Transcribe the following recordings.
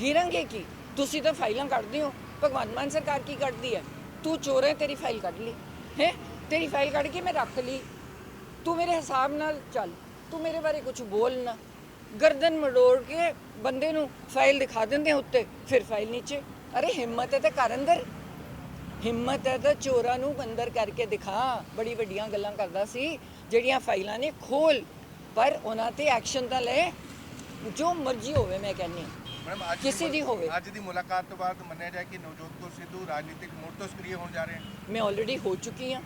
ਗਿਰਾਂਗੇ ਕੀ? ਤੁਸੀਂ ਤਾਂ ਫਾਈਲਾਂ ਕੱਢਦੇ ਹੋ। ਭਗਵੰਤ ਮਾਨ ਸਰਕਾਰ ਕੀ ਕੱਢਦੀ ਹੈ? ਤੂੰ ਚੋਰ ਹੈ ਤੇਰੀ ਫਾਈਲ ਕੱਢ ਲਈ। ਹੈ? ਤੇਰੀ ਫਾਈਲ ਕੱਢ ਕੇ ਮੈਂ ਰੱਖ ਲਈ। ਤੂੰ ਮੇਰੇ ਹਿਸਾਬ ਨਾਲ ਚੱਲ। ਤੂੰ ਮੇਰੇ ਬਾਰੇ ਕੁਝ ਬੋਲ ਨਾ। ਗਰਦਨ ਮੜੋੜ ਕੇ ਬੰਦੇ ਨੂੰ ਫਾਈਲ ਦਿਖਾ ਦਿੰਦੇ ਉੱਤੇ, ਫਿਰ ਫਾਈਲ ਨੀਚੇ। ਅਰੇ ਹਿੰਮਤ ਹੈ ਤਾਂ ਘਰ ਅੰਦਰ। ਹਿੰਮਤ ਹੈ ਤਾਂ ਚੋਰਾਂ ਨੂੰ ਅੰਦਰ ਕਰਕੇ ਦਿਖਾ। ਬੜੀ ਵੱਡੀਆਂ ਗੱਲਾਂ ਕਰਦਾ ਸੀ, ਜਿਹੜੀਆਂ ਫਾਈਲਾਂ ਨੇ ਖੋਲ। ਪਰ ਉਹਨਾਂ ਤੇ ਐਕਸ਼ਨ ਤਾਂ ਲੈ। ਜੋ ਮਰਜ਼ੀ ਹੋਵੇ ਮੈਂ ਕਹਿੰਨੀ ਮੈਡਮ ਅੱਜ ਕਿਸੇ ਦੀ ਹੋਵੇ। ਅੱਜ ਦੀ ਮੁਲਾਕਾਤ ਤੋਂ ਬਾਅਦ ਮੰਨਿਆ ਜਾਏ ਕਿ ਨਵਜੋਤ ਕੌਰ ਸਿੱਧੂ ਰਾਜਨੀਤਿਕ ਮੋੜ ਤੋਂ ਸਕਰੀਏ ਹੋਣ ਜਾ ਰਹੇ ਹਨ। ਮੈਂ ਆਲਰੇਡੀ ਹੋ ਚੁੱਕੀ ਹਾਂ।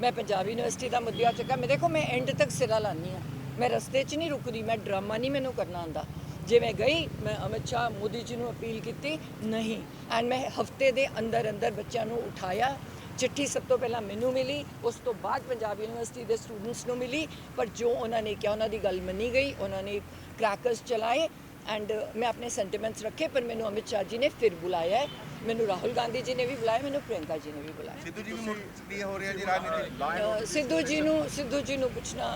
ਮੈਂ ਪੰਜਾਬ ਯੂਨੀਵਰਸਿਟੀ ਦਾ ਮੁੱਦਿਆ ਚੱਕਾ। ਮੈਂ ਦੇਖੋ ਮੈਂ ਐਂਡ ਤੱਕ ਸਿਰਾ ਲਾਨੀ ਆ ਮੈਂ ਰਸਤੇ 'ਚ ਨਹੀਂ ਰੁਕਦੀ ਮੈਂ ਡਰਾਮਾ ਨਹੀਂ ਮੈਨੂੰ ਕਰਨਾ ਆਂਦਾ ਜੇ ਮੈਂ ਗਈ ਮੈਂ ਅਮਿਤ ਸ਼ਾਹ ਮੋਦੀ ਜੀ ਨੂੰ ਅਪੀਲ ਕੀਤੀ ਨਹੀਂ। ਐਂਡ ਮੈਂ ਹਫ਼ਤੇ ਦੇ ਅੰਦਰ ਅੰਦਰ ਬੱਚਿਆਂ ਨੂੰ ਉਠਾਇਆ। ਚਿੱਠੀ ਸਭ ਤੋਂ ਪਹਿਲਾਂ ਮੈਨੂੰ ਮਿਲੀ। ਉਸ ਤੋਂ ਬਾਅਦ ਪੰਜਾਬ ਯੂਨੀਵਰਸਿਟੀ ਦੇ ਸਟੂਡੈਂਟਸ ਨੂੰ ਮਿਲੀ। ਪਰ ਜੋ ਉਹਨਾਂ ਨੇ ਕਿਹਾ ਉਹਨਾਂ ਦੀ ਗੱਲ ਮੰਨੀ ਗਈ। ਉਹਨਾਂ ਨੇ ਕ੍ਰੈਕਰਸ ਚਲਾਏ। ਐਂਡ ਮੈਂ ਆਪਣੇ ਸੈਂਟੀਮੈਂਟਸ ਰੱਖੇ ਪਰ ਮੈਨੂੰ ਅਮਿਤ ਸ਼ਾਹ ਜੀ ਨੇ ਫਿਰ ਬੁਲਾਇਆ ਹੈ। ਮੈਨੂੰ ਰਾਹੁਲ ਗਾਂਧੀ ਜੀ ਨੇ ਵੀ ਬੁਲਾਇਆ ਮੈਨੂੰ ਪ੍ਰਿਯੰਕਾ ਜੀ ਨੇ ਵੀ ਬੁਲਾਇਆ। ਸਿੱਧੂ ਜੀ ਵੀ ਸਕਰੀਏ ਹੋ ਰਹੇ ਜੀ ਰਾਜਨੀਤਿਕ ਅ, ਸਿੱਧੂ ਜੀ ਨੂੰ ਸਿੱਧੂ ਜੀ ਨੂੰ ਪੁੱਛਣਾ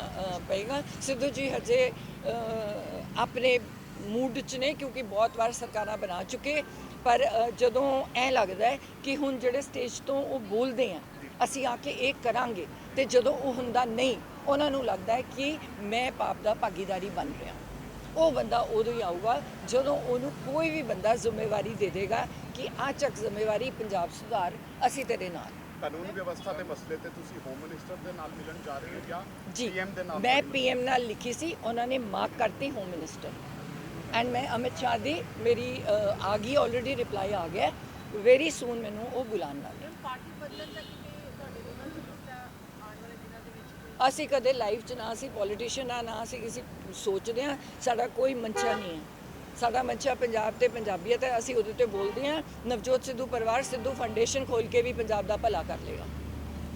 ਪਏਗਾ। ਸਿੱਧੂ ਜੀ ਹਜੇ ਆਪਣੇ ਮੂਡ 'ਚ ਨੇ ਕਿਉਂਕਿ ਬਹੁਤ ਵਾਰ ਸਰਕਾਰਾਂ ਬਣਾ ਚੁੱਕੇ। ਪਰ ਜਦੋਂ ਐ ਲੱਗਦਾ ਹੈ ਕਿ ਹੁਣ ਜਿਹੜੇ ਸਟੇਜ ਤੋਂ ਉਹ ਬੋਲਦੇ ਆ ਅਸੀਂ ਆ ਕੇ ਇਹ ਕਰਾਂਗੇ। ਤੇ ਜਦੋਂ ਉਹ ਹੁੰਦਾ ਨਹੀਂ ਉਹਨਾਂ ਨੂੰ ਲੱਗਦਾ ਹੈ ਕਿ ਮੈਂ ਪਾਪ ਦਾ ਭਾਗੀਦਾਰੀ ਬਣ ਰਿਹਾ ਉਹ ਬੰਦਾ ਉਦੋਂ ਹੀ ਆਊਗਾ ਜਦੋਂ ਉਹਨੂੰ ਕੋਈ ਵੀ ਬੰਦਾ ਜ਼ਿੰਮੇਵਾਰੀ ਦੇ ਦੇਗਾ ਕਿ ਆ ਚੱਕ ਜ਼ਿੰਮੇਵਾਰੀ ਪੰਜਾਬ ਸੁਧਾਰ ਅਸੀਂ ਤੇਰੇ ਨਾਲ। ਕਾਨੂੰਨ ਵਿਵਸਥਾ ਦੇ ਮਸਲੇ ਤੇ ਤੁਸੀਂ ਹੋਮ ਮਿਨਿਸਟਰ ਦੇ ਨਾਲ ਮਿਲਣ ਜਾ ਰਹੇ ਹੋ ਜਾਂ PM ਦੇ ਨਾਲ ਮੈਂ ਪੀਐਮ ਨਾਲ ਲਿਖੀ ਸੀ ਉਹਨਾਂ ਨੇ ਮਾਰਕ ਕਰਤੀ ਹੋਮ ਮਿਨਿਸਟਰ ਐਂਡ ਮੈਂ ਅਮਿਤ ਸ਼ਾਹ ਦੀ ਮੇਰੀ ਆ ਗਈ ਆਲਰੇਡੀ ਰਿਪਲਾਈ ਆ ਗਿਆ। ਵੈਰੀ ਸੂਨ ਮੈਨੂੰ ਉਹ ਬੁਲਾਉਣ ਵਾਲੇ। ਪਾਰਟੀ ਬਦਲਣ ਦਾ ਕਿਤੇ ਤੁਹਾਡੇ ਦੋਨਾਂ ਚ ਕੁਛ ਆਉਣ ਵਾਲੇ ਦਿਨਾਂ ਦੇ ਵਿੱਚ ਅਸੀਂ ਕਦੇ ਲਾਈਫ 'ਚ ਨਾ ਅਸੀਂ ਪੋਲੀਟੀਸ਼ੀਅਨ ਆ, ਨਾ ਅਸੀਂ ਕਿਸੇ ਸੋਚਦੇ ਆ ਸਾਡਾ ਕੋਈ ਮੰਚਾ ਨਹੀਂ ਹੈ। ਸਾਡਾ ਮੰਚਾ ਪੰਜਾਬ ਤੇ ਪੰਜਾਬੀਅਤ ਹੈ ਅਸੀਂ ਉਹਦੇ ਤੇ ਬੋਲਦੇ ਆ ਨਵਜੋਤ ਸਿੱਧੂ ਪਰਿਵਾਰ ਸਿੱਧੂ ਫਾਊਂਡੇਸ਼ਨ ਖੋਲ ਕੇ ਵੀ ਪੰਜਾਬ ਦਾ ਭਲਾ ਕਰ ਲੇਗਾ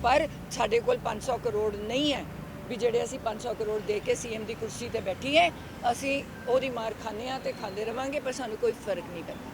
ਪਰ ਸਾਡੇ ਕੋਲ 500 ਕਰੋੜ ਨਹੀਂ ਹੈ ਵੀ ਜਿਹੜੇ ਅਸੀਂ 500 ਕਰੋੜ ਦੇ ਕੇ ਸੀਐਮ ਦੀ ਕੁਰਸੀ ਤੇ ਬੈਠੀ ਹੈ, ਅਸੀਂ ਉਹਦੀ ਮਾਰ ਖਾਂਦੇ ਆ ਤੇ ਖਾਂਦੇ ਰਵਾਂਗੇ, ਪਰ ਸਾਨੂੰ ਕੋਈ ਫ਼ਰਕ ਨਹੀਂ ਪੈਂਦਾ।